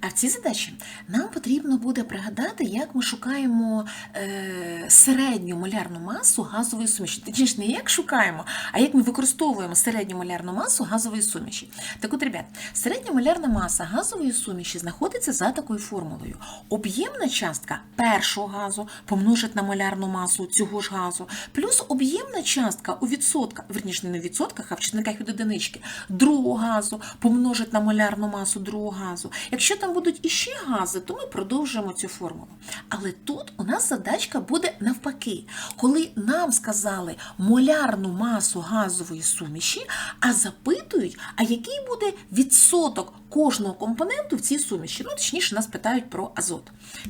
А в цій задачі нам потрібно буде пригадати, як ми шукаємо е, середню молярну масу газової суміші. Точніше, не як шукаємо, а як ми використовуємо середню молярну масу газової суміші. Так от, ребят, середня молярна маса газової суміші знаходиться за такою формулою. Об'ємна частка першого газу помножить на молярну масу цього ж газу, плюс об'ємна частка у відсотках, верніше не в відсотках, а в чисниках від одинички, другого газу помножить на молярну масу другого газу. Якщо там будуть іще гази, то ми продовжуємо цю формулу. Але тут у нас задачка буде навпаки, коли нам сказали молярну масу газової суміші, а запитують, а який буде відсоток кожного компоненту в цій суміші. Ну, точніше, нас питають про азот.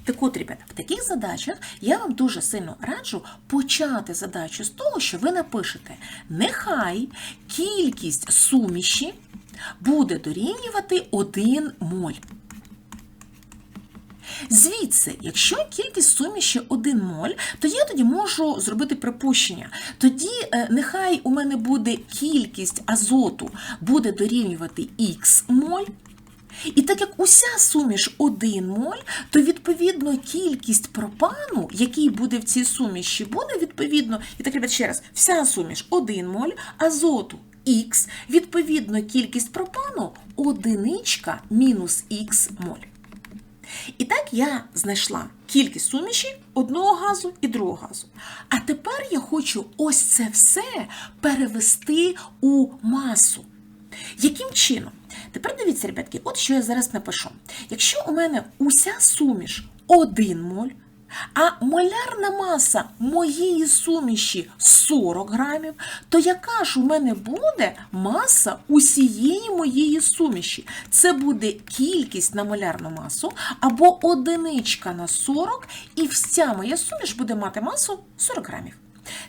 Так от, ребята, в таких задачах я вам дуже сильно раджу почати задачу з того, що ви напишете: нехай кількість суміші буде дорівнювати 1 моль. Звідси, якщо кількість суміші 1 моль, то я тоді можу зробити припущення. Тоді е, нехай у мене буде кількість азоту буде дорівнювати х моль. І так як уся суміш 1 моль, то відповідно кількість пропану, який буде в цій суміші, буде відповідно, і так, ребят, ще раз, вся суміш 1 моль, азоту х, відповідно кількість пропану одиничка мінус х моль. І так я знайшла кількість суміші одного газу і другого газу. А тепер я хочу ось це все перевести у масу. Яким чином? Тепер дивіться, ребятки, от що я зараз напишу. Якщо у мене уся суміш 1 моль, а молярна маса моєї суміші 40 грамів, то яка ж у мене буде маса усієї моєї суміші? Це буде кількість на молярну масу або одиничка на 40, і вся моя суміш буде мати масу 40 грамів.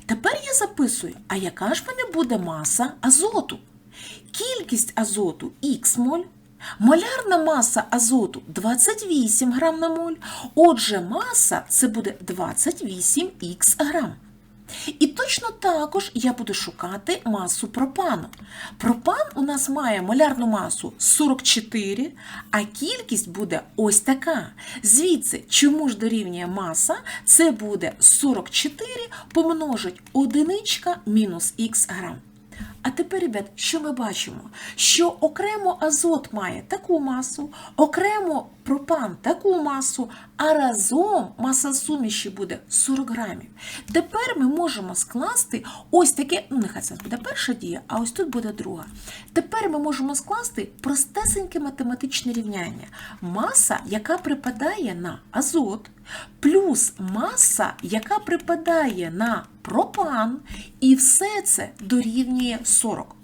Тепер я записую, а яка ж в мене буде маса азоту? Кількість азоту х моль. Молярна маса азоту 28 грам на моль. Отже, маса це буде 28х грам. І точно також я буду шукати масу пропану. Пропан у нас має молярну масу 44, а кількість буде ось така. Звідси, чому ж дорівнює маса, це буде 44 помножить одиничка мінус х грам. А тепер, ребят, що ми бачимо? Що окремо азот має таку масу, окремо пропан таку масу, а разом маса суміші буде 40 грамів. Тепер ми можемо скласти ось таке, ну нехай це буде перша дія, а ось тут буде друга. Тепер ми можемо скласти простесеньке математичне рівняння. Маса, яка припадає на азот, плюс маса, яка припадає на пропан, і все це дорівнює 40.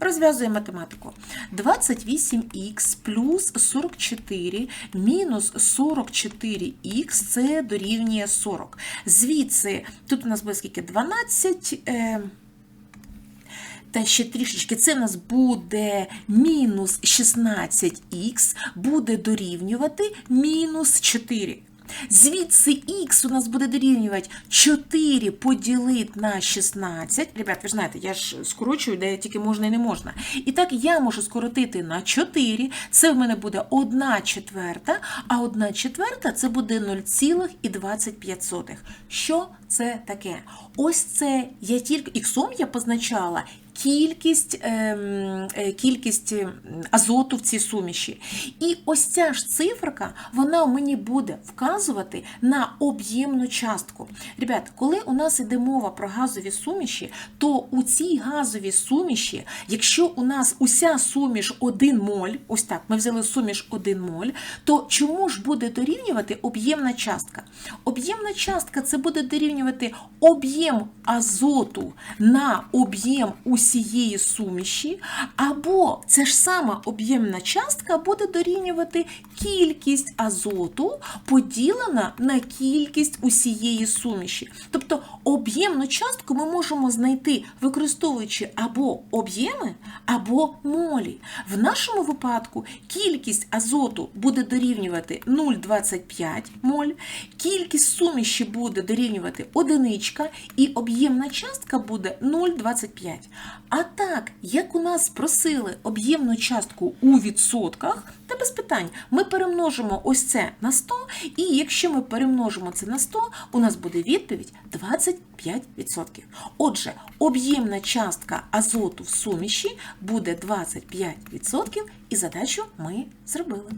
Розв'язуємо математику. 28х плюс 44 мінус 44х це дорівнює 40. Звідси, тут у нас буде скільки? 12. Е, та ще трішечки, це в нас буде мінус 16х, буде дорівнювати мінус 4. Звідси х у нас буде дорівнювати 4 поділити на 16. Ребят, ви ж знаєте, я ж скорочую, де тільки можна і не можна. І так я можу скоротити на 4. Це в мене буде 1 четверта, а 1 четверта це буде 0,25. Що це таке? Ось це я тільки іксом я позначала кількість, ем, е, кількість ем, азоту в цій суміші. І ось ця ж циферка, вона мені буде вказувати на об'ємну частку. Ребят, коли у нас йде мова про газові суміші, то у цій газовій суміші, якщо у нас уся суміш 1 моль, ось так, ми взяли суміш 1 моль, то чому ж буде дорівнювати об'ємна частка? Об'ємна частка це буде дорівнювати об'єм азоту на об'єм усієї суміші, або це ж сама об'ємна частка буде дорівнювати кількість азоту поділена на кількість усієї суміші. Тобто об'ємну частку ми можемо знайти, використовуючи або об'єми, або молі. В нашому випадку кількість азоту буде дорівнювати 0,25 моль, кількість суміші буде дорівнювати одиничка, і об'ємна частка буде 0,25. А так, як у нас просили об'ємну частку у відсотках, та без питань, ми перемножимо ось це на 100, і якщо ми перемножимо це на 100, у нас буде відповідь 25%. Отже, об'ємна частка азоту в суміші буде 25%, і задачу ми зробили.